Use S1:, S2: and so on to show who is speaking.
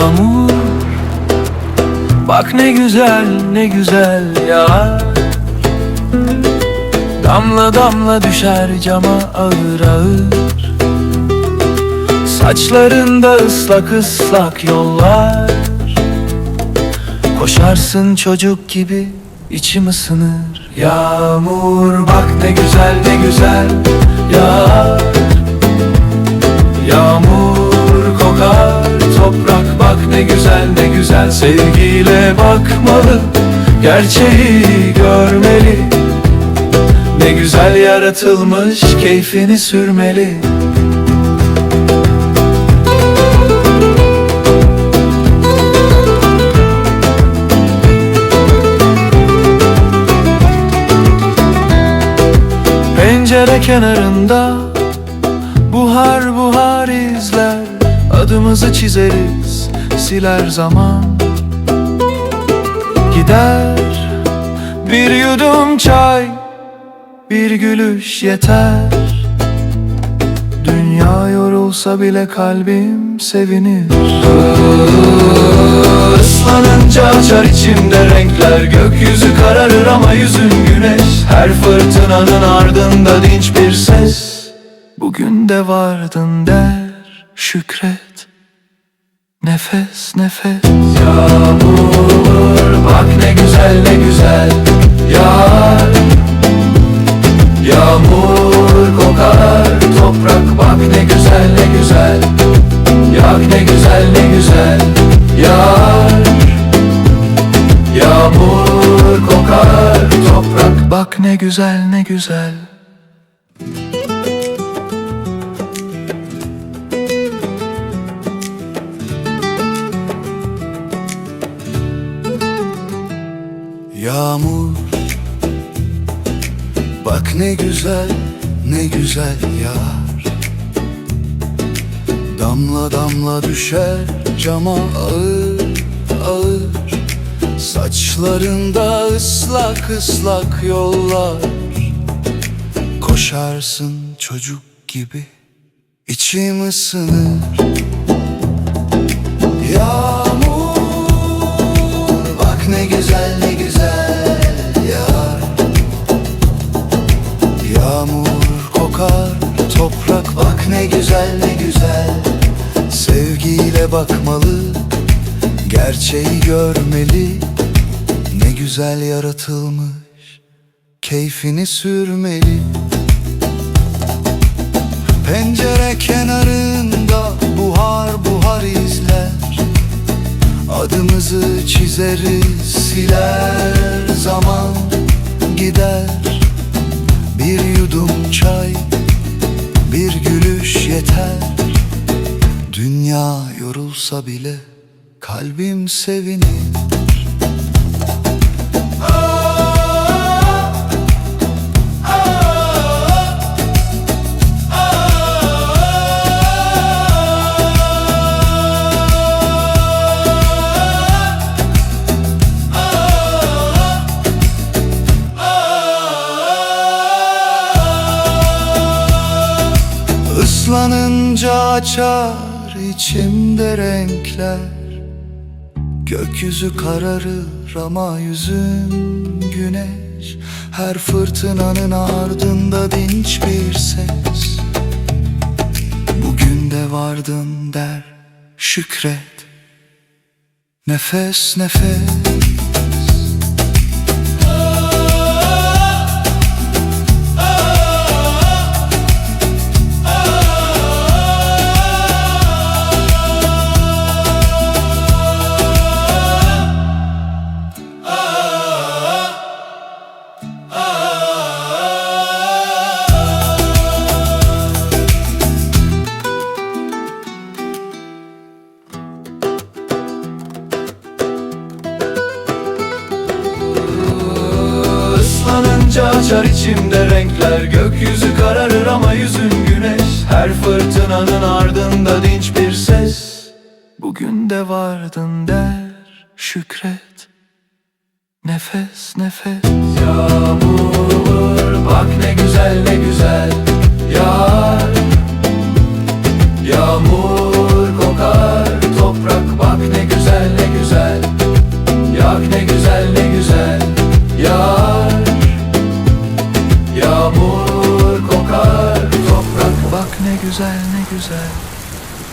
S1: Yağmur. Bak ne güzel ne güzel yağar. Damla damla düşer cama ağır ağır. Saçlarında ıslak ıslak yollar. Koşarsın çocuk gibi içim ısınır. Yağmur bak ne güzel ne güzel ne güzel ne güzel Sevgiyle bakmalı. Gerçeği görmeli. Ne güzel yaratılmış keyfini sürmeli. Pencere kenarında Buhar buhar izler. Adımızı çizeriz Siler zaman Gider. Bir yudum çay Bir gülüş yeter. Dünya yorulsa bile kalbim sevinir. Islanınca açar içimde renkler Gökyüzü kararır ama yüzün güneş. Her fırtınanın ardında dinç bir ses. Bugün de vardın der şükret Nefes nefes. Yağmur bak ne güzel ne güzel. Yağar Yağmur kokar. Toprak bak ne güzel ne güzel. Yak ne güzel ne güzel. Yağar Yağmur kokar. Toprak Bak ne güzel ne güzel
S2: Yağmur. Bak ne güzel ne güzel yağar Damla damla düşer cama ağır ağır. Saçlarında ıslak ıslak yollar. Koşarsın çocuk gibi içim ısınır. Yağmur güzel ne güzel yağar Yağmur kokar toprak Bak ne güzel ne güzel. Sevgiyle bakmalı Gerçeği görmeli. Ne güzel yaratılmış Keyfini sürmeli. Pencere kenarında buhar buhar izler. Adımızı çizeriz siler zaman gider. Bir yudum çay bir gülüş yeter. Dünya yorulsa bile kalbim sevinir Islanınca açar içimde renkler. Gökyüzü kararır ama yüzün güneş. Her fırtınanın ardında dinç bir ses. Bugün de vardın der şükret. Nefes nefes
S1: açar içimde renkler Gökyüzü kararır ama yüzün güneş. Her fırtınanın ardında dinç bir ses. Bugün de vardın der şükret. Nefes nefes. Yağmur bak ne güzel ne güzel. Yağar. Yağmur kokar toprak bak ne
S2: bak ne güzel. Ne güzel Yağar Yağmur kokar